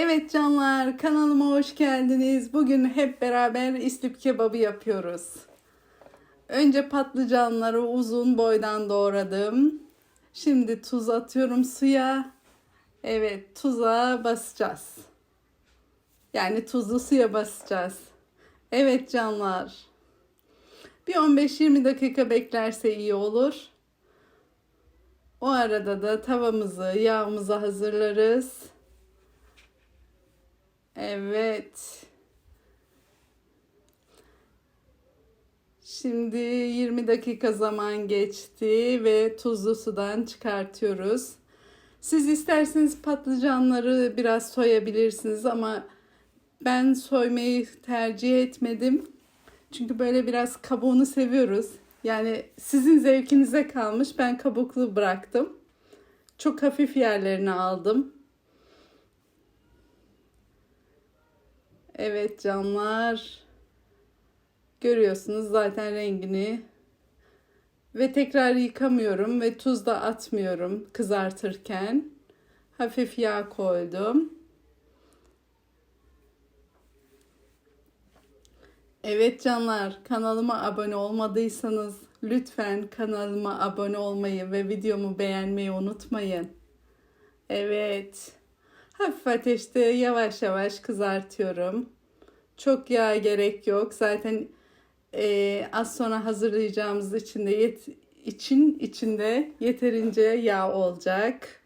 Evet canlar kanalıma hoş geldiniz. Bugün hep beraber istip kebabı yapıyoruz. Önce patlıcanları uzun boydan doğradım. Şimdi tuz atıyorum suya. Evet tuza basacağız. Yani tuzlu suya basacağız. Evet canlar. Bir 15-20 dakika beklerse iyi olur. O arada da tavamızı, yağımızı hazırlarız. Evet. Şimdi 20 dakika zaman geçti ve tuzlu sudan çıkartıyoruz. Siz isterseniz patlıcanları biraz soyabilirsiniz ama ben soymayı tercih etmedim. Çünkü böyle biraz kabuğunu seviyoruz. Yani sizin zevkinize kalmış. Ben kabuklu bıraktım. Çok hafif yerlerini aldım. Evet canlar. Görüyorsunuz zaten rengini. Ve tekrar yıkamıyorum ve tuz da atmıyorum kızartırken. Hafif yağ koydum. Evet canlar, kanalıma abone olmadıysanız lütfen kanalıma abone olmayı ve videomu beğenmeyi unutmayın. Evet. Hafif ateşte yavaş yavaş kızartıyorum. Çok yağ gerek yok. Zaten e, az sonra hazırlayacağımız için de yet, için içinde yeterince yağ olacak.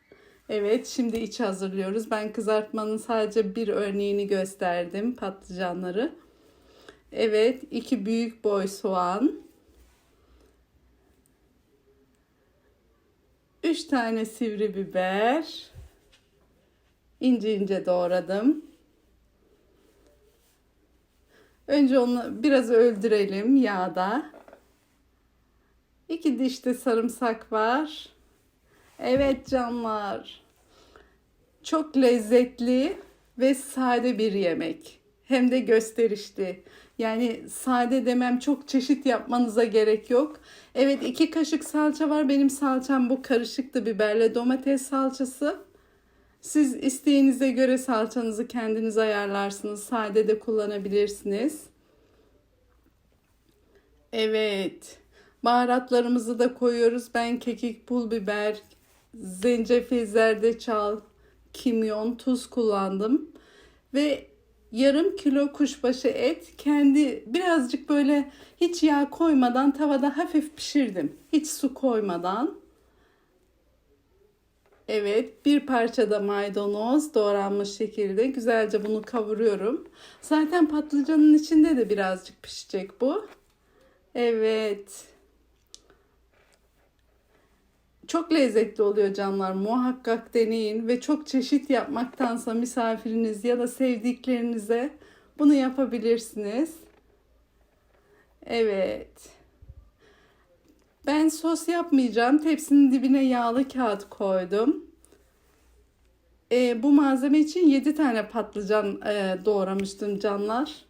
Evet, şimdi iç hazırlıyoruz. Ben kızartmanın sadece bir örneğini gösterdim, patlıcanları. Evet, iki büyük boy soğan. Üç tane sivri biber. İnce ince doğradım. Önce onu biraz öldürelim yağda. İki diş de sarımsak var. Evet canlar. Çok lezzetli ve sade bir yemek. Hem de gösterişli. Yani sade demem çok çeşit yapmanıza gerek yok. Evet iki kaşık salça var. Benim salçam bu karışıktı biberle domates salçası. Siz isteğinize göre salçanızı kendiniz ayarlarsınız. Sade de kullanabilirsiniz. Evet. Baharatlarımızı da koyuyoruz. Ben kekik, pul biber, zencefil, zerdeçal, kimyon, tuz kullandım. Ve yarım kilo kuşbaşı et kendi birazcık böyle hiç yağ koymadan tavada hafif pişirdim. Hiç su koymadan. Evet, bir parça da maydanoz doğranmış şekilde güzelce bunu kavuruyorum. Zaten patlıcanın içinde de birazcık pişecek bu. Evet. Çok lezzetli oluyor canlar. Muhakkak deneyin ve çok çeşit yapmaktansa misafiriniz ya da sevdiklerinize bunu yapabilirsiniz. Evet. Ben sos yapmayacağım. Tepsinin dibine yağlı kağıt koydum. E, bu malzeme için 7 tane patlıcan e, doğramıştım canlar.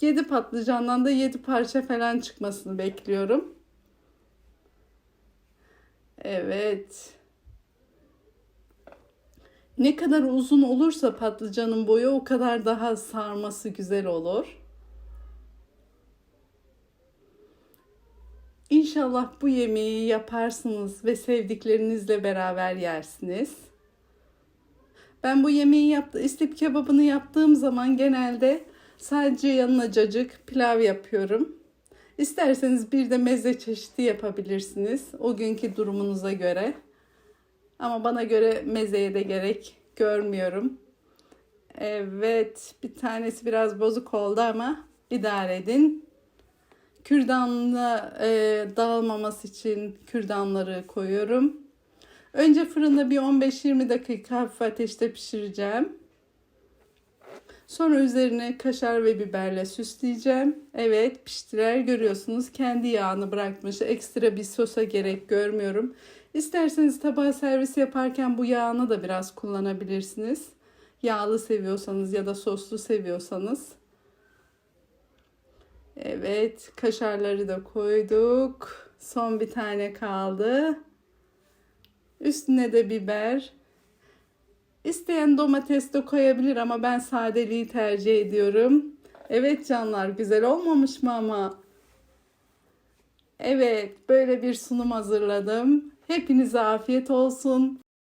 7 patlıcandan da 7 parça falan çıkmasını bekliyorum. Evet. Ne kadar uzun olursa patlıcanın boyu o kadar daha sarması güzel olur. İnşallah bu yemeği yaparsınız ve sevdiklerinizle beraber yersiniz. Ben bu yemeği yaptı, istip kebabını yaptığım zaman genelde sadece yanına cacık, pilav yapıyorum. İsterseniz bir de meze çeşidi yapabilirsiniz o günkü durumunuza göre. Ama bana göre mezeye de gerek görmüyorum. Evet, bir tanesi biraz bozuk oldu ama idare edin. Kürdanla e, dağılmaması için kürdanları koyuyorum. Önce fırında bir 15-20 dakika hafif ateşte pişireceğim. Sonra üzerine kaşar ve biberle süsleyeceğim. Evet piştiler görüyorsunuz. Kendi yağını bırakmış. Ekstra bir sosa gerek görmüyorum. İsterseniz tabağa servis yaparken bu yağını da biraz kullanabilirsiniz. Yağlı seviyorsanız ya da soslu seviyorsanız. Evet, kaşarları da koyduk. Son bir tane kaldı. Üstüne de biber. İsteyen domates de koyabilir ama ben sadeliği tercih ediyorum. Evet canlar güzel olmamış mı ama? Evet böyle bir sunum hazırladım. Hepinize afiyet olsun.